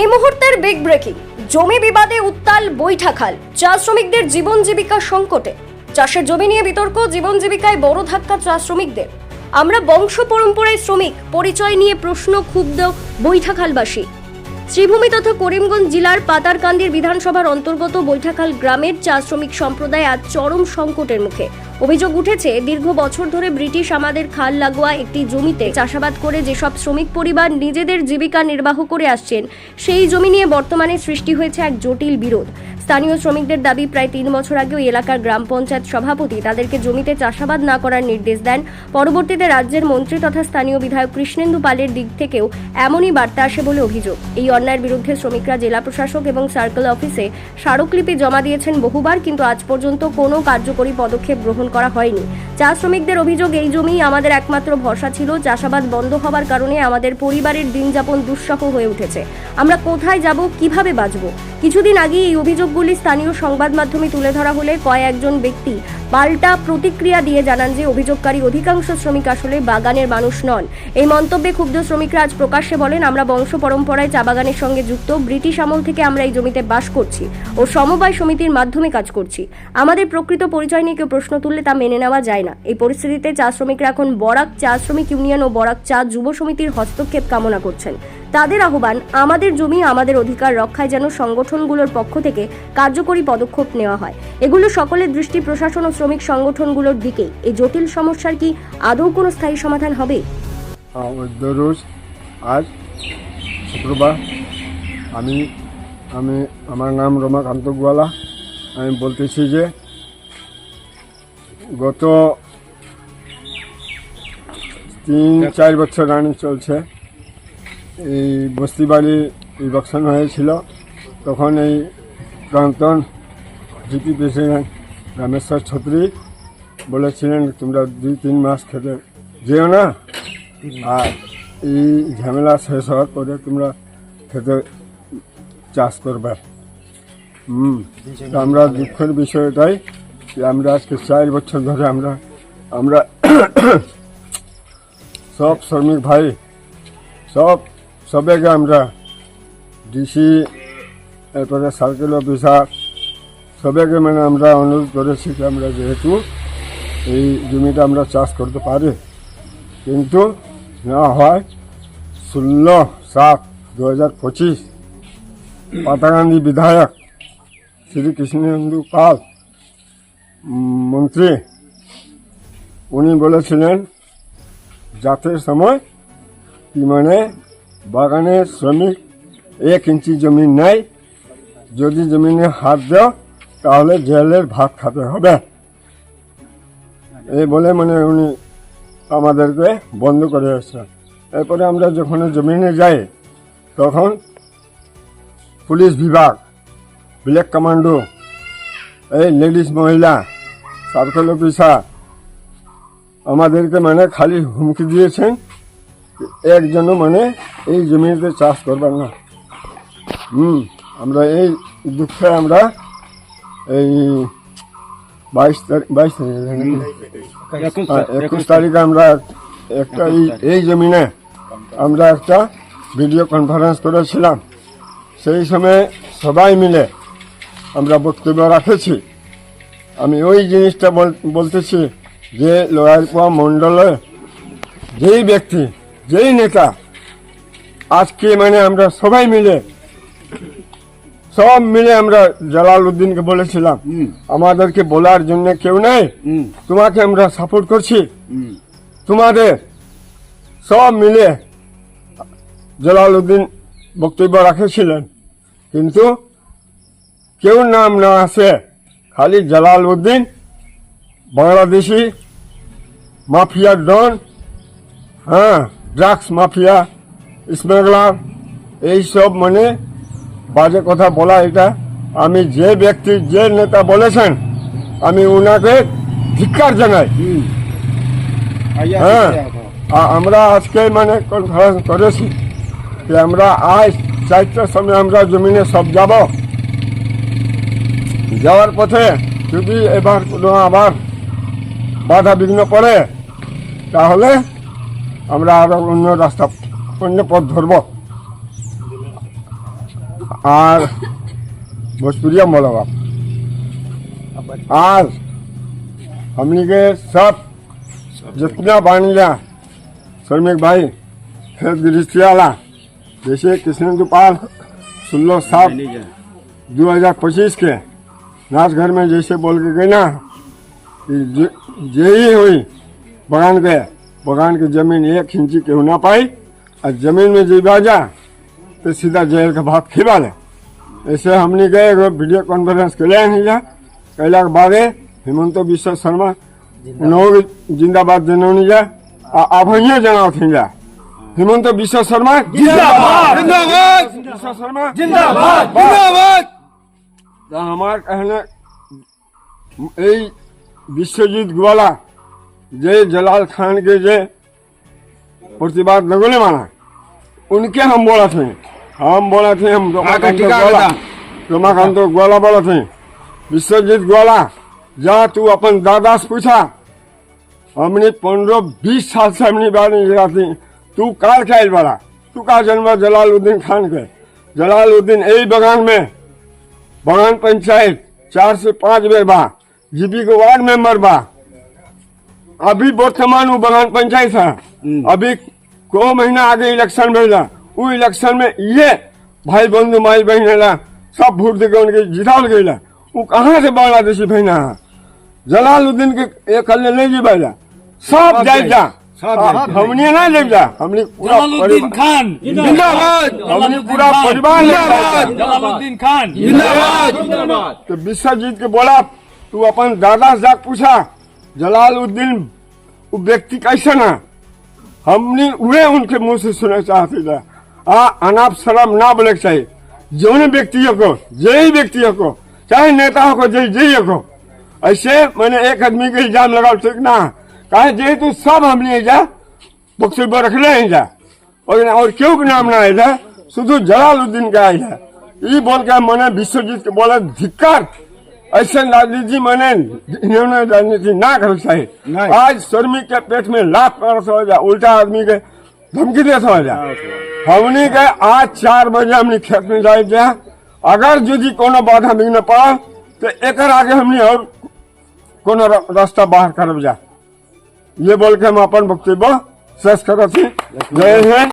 এই মুহূর্তের big breaking জমি বিবাদে উত্তাল বৈঠাখাল, চা শ্রমিকদের জীবন জীবিকা সংকটে। চাষের জমি নিয়ে বিতর্ক, জীবন জীবিকায় বড় ধাক্কা চা শ্রমিকদের। আমরা বংশ পরম্পরায় শ্রমিক, পরিচয় নিয়ে প্রশ্ন ক্ষুব্ধ বৈঠাখালবাসী। শ্রীভূমি তথা করিমগঞ্জ জেলার পাতারকান্দির বিধানসভার অন্তর্গত বৈঠাখাল গ্রামের চা শ্রমিক সম্প্রদায় আজ চরম সংকটের মুখে। অভিযোগ উঠেছে, দীর্ঘ বছর ধরে ব্রিটিশ আমাদের খাল লাগোয়া একটি জমিতে চাষাবাদ করে যেসব শ্রমিক পরিবার নিজেদের জীবিকা নির্বাহ করে আসছেন, সেই জমি নিয়ে বর্তমানে সৃষ্টি হয়েছে এক জটিল বিরোধ। স্থানীয় শ্রমিকদের দাবি, প্রায় তিন বছর আগে ওই এলাকার গ্রাম পঞ্চায়েত সভাপতি তাদেরকে জমিতে চাষাবাদ না করার নির্দেশ দেন। পরবর্তীতে রাজ্যের মন্ত্রী তথা স্থানীয় বিধায়ক কৃষ্ণেন্দু পালের দিক থেকেও এমনই বার্তা আসে বলে অভিযোগ। এই অন্যায়ের বিরুদ্ধে শ্রমিকরা জেলা প্রশাসক এবং সার্কেল অফিসে স্মারকলিপি জমা দিয়েছেন বহুবার, কিন্তু আজ পর্যন্ত কোনো কার্যকরী পদক্ষেপ গ্রহণ করা হয়নি। চা শ্রমিকদের অভিযোগ, এই জমি আমাদের একমাত্র ভরসা ছিল। চাষাবাদ বন্ধ হওয়ার কারণে আমাদের পরিবারের দিনযাপন দুঃসহ হয়ে উঠেছে। আমরা কোথায় যাব, কীভাবে বাঁচব? কিছুদিন আগে এই অভিযোগগুলি স্থানীয় সংবাদ মাধ্যমে তুলে ধরা হলে কয়েকজন ব্যক্তি পাল্টা প্রতিক্রিয়া দিয়ে জানান যে অভিযোগকারী অধিকাংশ শ্রমিক আসলে বাগানের মানুষ নন। এই মন্তব্যে ক্ষুব্ধ শ্রমিকরা আজ প্রকাশ্যে বলেন, আমরা বংশ পরম্পরায় চা বাগানের সঙ্গে যুক্ত, ব্রিটিশ আমল থেকে আমরা এই জমিতে বাস করছি ও সমবায় সমিতির মাধ্যমে কাজ করছি। আমাদের প্রকৃত পরিচয় নিয়ে কেউ প্রশ্ন তুললে তা মেনে নেওয়া যায় না। এই পরিস্থিতিতে চা শ্রমিকরা এখন বরাক চা শ্রমিক ইউনিয়ন ও বরাক চা যুব সমিতির হস্তক্ষেপ কামনা করছেন। তাদের আহ্বান, আমাদের জমি, আমাদের অধিকার রক্ষায় যেন সংগঠনগুলোর পক্ষ থেকে কার্যকরী পদক্ষেপ নেওয়া হয়। এগুলো সকলের দৃষ্টি প্রশাসন ও শ্রমিক সংগঠনগুলোর দিকে এই জটিল সমস্যার কি আদৌ কোনো স্থায়ী সমাধান হবে? আজ শুক্রবার আমি আমি, আমার নাম রমাকান্ত গোয়ালা আমি বলতেছি যে গত তিন, চার বছর রানি চলছে। এই বস্তি বস্তিবাড়ি ইলেকশন হয়েছিল তখন এই প্রান্তন জিপি প্রেসিডেন্ট রামেশ্বর ছত্রী বলেছিলেন, তোমরা দুই তিন মাস খেতে যেও না। আর এই ঝামেলা শেষ হওয়ার পরে তোমরা খেতে চাষ করবে। হুম আমরা দুঃখের বিষয় এটাই যে আমরা আজকে চার বছর ধরে আমরা আমরা সব শ্রমিক ভাই, সব সবাইকে আমরা ডিসি এরপরে সার্কেল অফিসার সবাইকে মানে আমরা অনুরোধ করেছি যে আমরা যেহেতু এই জমিটা আমরা চাষ করতে পারি, কিন্তু না হয় ষোলো সাত দু হাজার পঁচিশ পাতাগান্ধী বিধায়ক শ্রী কৃষ্ণেন্দু পাল, মন্ত্রী, উনি বলেছিলেন জাতের সময় কি মানে বাগানের শ্রমিক এক ইঞ্চি জমি নেই যদি জমিনে হাত দাও, তাহলে জেলের ভাত খাতে হবে। এই বলে মানে উনি আমাদেরকে বন্ধ করে এসেছেন এরপরে আমরা যখন জমিনে যাই, তখন পুলিশ বিভাগ, ব্ল্যাক কমান্ডো, এই লেডিস মহিলা, সার্কেল অফিসার, আমাদেরকে মানে খালি হুমকি দিয়েছেন। একজনও মানে এই জমিতে চাষ করবার না। হুম আমরা এই দুঃখে আমরা এই বাইশ তারিখ বাইশ তারিখ একুশ তারিখে আমরা একটা এই জমিনে আমরা একটা ভিডিও কনফারেন্স করেছিলাম। সেই সময় সবাই মিলে আমরা বক্তব্য রাখেছি। আমি ওই জিনিসটা বল- বলতেছি যে লয়ারপুয়া মণ্ডলে যেই ব্যক্তি যেই নেতা আজকে মানে আমরা সবাই মিলে সব মিলে আমরা জালাল উদ্দিনকে বলেছিলাম আমাদেরকে বলার জন্য কেউ নেই তোমাকে আমরা সাপোর্ট করছি। তোমাদের সব মিলে জালাল উদ্দিন বক্তব্য রাখেছিলেন কিন্তু কেউ নাম না আসে খালি জালাল উদ্দিন বাংলাদেশি মাফিয়া ডন হ্যাঁ ড্রাগস মাফিয়া স্মাগলার এইসব মানে বাজে কথা বলা এটা। আমি যে ব্যক্তি যে নেতা বলেছেন আমি ওনাকে ধিক্কার জানাই। হ্যাঁ। আ- আমরা আজকে মানে কনফারেন্স করেছি যে আমরা আজ চারটার সময় আমরা জমিনে সব যাব। যাওয়ার পথে যদি এবার কোনো আবার বাধা বিঘ্ন পড়ে তাহলে আমরা আরো অন্য রাস্তা অন্য পথ ধরব আর भोजपुरिया बोला बाप आज हमनी के सब जितना बानिया श्रमिक भाई खेत गृहस्थी वाला जैसे कृष्ण गोपाल सुल्लो साहब 2025 के नाच घर में जैसे बोल के गए ना कि जे जे ही हुई बगान के बगान की ज़मीन एक इंची के ना पाई और ज़मीन में जी बाजा तो सीधा जेल का भात खिला ले ऐसे हमने गए वीडियो कॉन्फ्रेंस के लिए कैला के बाद हेमंत विश्व शर्मा उन्होंने जिंदाबाद जनौनी जा आभाइया जनाव थी जा। हेमंत विश्व शर्मा जिंदाबाद। जिंदाबाद। जिंदाबाद। जिंदाबाद। हमार कहना यही विश्वजीत ग्वाला जय जलाल खान के जय। प्रतिभा लगोले माना। उनके हम बोला थे। हम बोला थे हम तो रमाकांत तो तो ग्वाला। बोला थे। विश्वजीत ग्वाला जा तू अपन दादा से पूछा। हमने पंद्रह बीस साल से हमने बात नहीं जगाती तू कार खाइल बड़ा तू का जन्म जलालुद्दीन खान के। जलालुद्दीन यही बगान में। बगान पंचायत चार से पाँच बेर बा। जीपी के वार्ड मेंबर बा। अभी वर्तमान वो बगान पंचायत है। अभी को महीना आगे इलेक्शन भेजा वो इलेक्शन में ये भाई बंधु माई बहन ला सब वोट देके उनके जिताल गई वो कहाँ से बांग्लादेशी बहना है? जलालुद्दीन के एक कल नहीं जी बैला सब सब जाए जाए, जा। हमने नहीं ले जा। हमने पूरा जलालुद्दीन खान। जिंदाबाद। हमने पूरा परिवार ले जलालुद्दीन खान। जिंदाबाद। तो विश्वजीत के बोला तू अपन दादा से पूछा जलालुद्दीन वो व्यक्ति कैसे ना हमने वे उनके मुंह से सुनना चाहते थे आ अनाप शराब ना बोले के चाहिए जौन व्यक्तियों को जय व्यक्तियों को चाहे नेताओं को जय जय को ऐसे मैंने एक आदमी के इल्जाम लगाओ ठीक ना कहे जे तू सब हमने जा बक्सर पर रख ले जा और और क्यों के नाम ना आए था शुद्ध जलालुद्दीन का आए था ये बोल के मैंने विश्वजीत के बोला धिक्कार ऐसे राजनीति मैंने इन्होंने राजनीति ना कर चाहिए नहीं। आज श्रमिक के पेट में लाख मारस हो जा उल्टा आदमी के धमकी देता हो जा हमने के आज चार बजे हमने खेत में जाए जा अगर यदि कोनो बाधा विघ्न पड़ा तो एक आगे हमने और कोनो र- रास्ता बाहर करब जा ये बोल के हम अपन वक्तव्य शेष करत छी जय हिंद